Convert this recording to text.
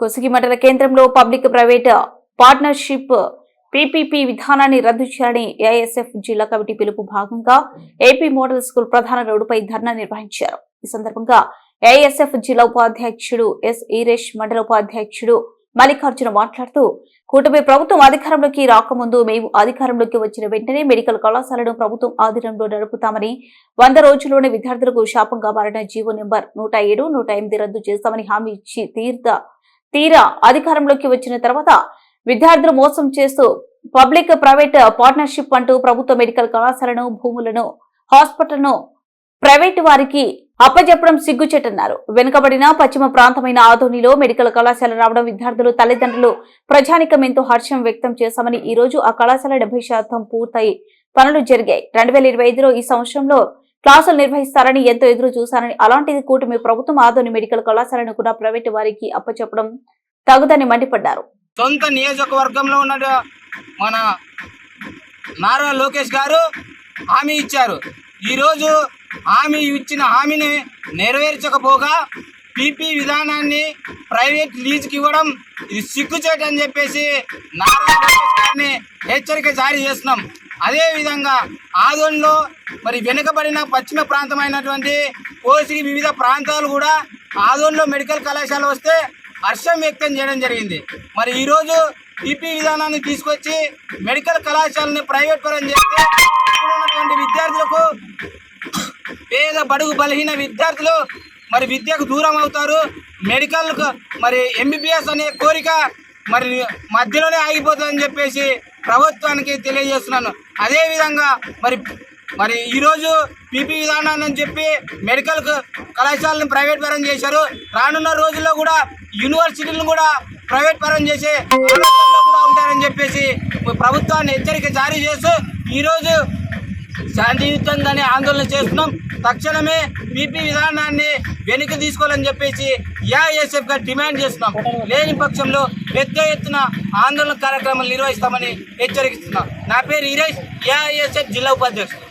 కొసిగి మండల కేంద్రంలో public private partnership PPP విధానాన్ని రద్దు చేయాలని ఏఐఎస్ఎఫ్ జిల్లా కమిటీ పిలుపు భాగంగా ఏపీ మోడల్ స్కూల్ ప్రధాన రోడ్డుపై ధర్నా నిర్వహించారు. ఈ సందర్భంగా ఏఐఎస్ఎఫ్ జిల్లా ఉపాధ్యక్షుడు ఎస్ ఈరేష్ మండల ఉపాధ్యక్షుడు మల్లికార్జున మాట్లాడుతూ కూటమి ప్రభుత్వం అధికారంలోకి రాకముందు మేము అధికారంలోకి వచ్చిన వెంటనే మెడికల్ కళాశాలను ప్రభుత్వం ఆధీనంలో నడుపుతామని వంద రోజుల్లోనే విద్యార్థులకు శాపంగా మారిన జీవో నెంబర్ నూట ఏడు నూట ఎనిమిది రద్దు చేస్తామని హామీ ఇచ్చి తీర్థ తీరా అధికారంలోకి వచ్చిన తర్వాత విద్యార్థులు మోసం చేస్తూ పబ్లిక్ ప్రైవేట్ పార్ట్నర్షిప్ అంటూ ప్రభుత్వ మెడికల్ కళాశాలను భూములను హాస్పిటల్ను ప్రైవేటు వారికి అప్పజెప్పడం సిగ్గుచేటన్నారు. వెనుకబడిన పశ్చిమ ప్రాంతమైన ఆధోనిలో మెడికల్ కళాశాల రావడం విద్యార్థులు తల్లిదండ్రులు ప్రజానికం ఎంతో హర్షం వ్యక్తం చేశామని ఈ రోజు ఆ కళాశాల డెబ్బై శాతం పూర్తయి పనులు జరిగాయి. రెండు వేల ఇరవై ఐదులో ఈ సంవత్సరంలో క్లాసులు నిర్వహిస్తారని ఎంతో ఎదురు చూశారని అలాంటిది కూటమి ప్రభుత్వం ఆదోని మెడికల్ కళాశాలను కూడా ప్రైవేటు వారికి అప్పచెప్పడం తగుదని మండిపడ్డారు. సొంత నియోజకవర్గంలో ఉన్న మన నారా లోకేష్ గారు హామీ ఇచ్చారు. ఈరోజు హామీ ఇచ్చిన హామీని నెరవేర్చకపోగా పీపీ విధానాన్ని ప్రైవేట్ లీజుకి ఇవ్వడం ఇది సిగ్గుచేటు అని చెప్పేసి నారా లోకేష్ గారిని హెచ్చరిక జారీ చేస్తున్నాం. అదేవిధంగా ఆదోన్లో మరి వెనుకబడిన పశ్చిమ ప్రాంతమైనటువంటి కోసిగి వివిధ ప్రాంతాలు కూడా ఆదోన్లో మెడికల్ కళాశాల వస్తే హర్షం వ్యక్తం చేయడం జరిగింది. మరి ఈరోజు పీపీ విధానాన్ని తీసుకొచ్చి మెడికల్ కళాశాలని ప్రైవేట్ పరం చేస్తే ఉన్నటువంటి విద్యార్థులకు పేద బడుగు బలహీన విద్యార్థులు మరి విద్యకు దూరం అవుతారు. మెడికల్ మరి ఎంబీబీఎస్ అనే కోరిక మరి మధ్యలోనే ఆగిపోతుందని చెప్పేసి ప్రభుత్వానికి తెలియజేస్తున్నాను. అదేవిధంగా మరి మరి ఈరోజు పీపీ విధానాన్ని అని చెప్పి మెడికల్ కళాశాలను ప్రైవేట్ పరం చేశారు. రానున్న రోజుల్లో కూడా యూనివర్సిటీలను కూడా ప్రైవేట్ పరం చేసే కూడా ఉంటారని చెప్పేసి ప్రభుత్వాన్ని హెచ్చరిక జారీ చేస్తూ ఈరోజు శాంతియుతంగానే ఆందోళన చేస్తున్నాం. తక్షణమే పీపీ విధానాన్ని వెనక్కి తీసుకోవాలని చెప్పేసి ఏఐఎస్ఎఫ్గా డిమాండ్ చేస్తున్నాం. లేని పక్షంలో పెద్ద ఎత్తున ఆందోళన కార్యక్రమాలు నిర్వహిస్తామని హెచ్చరిస్తున్నాం. నా పేరు ఈరేష్ ఏఐఎస్ఎఫ్ జిల్లా ఉపాధ్యక్షుడు.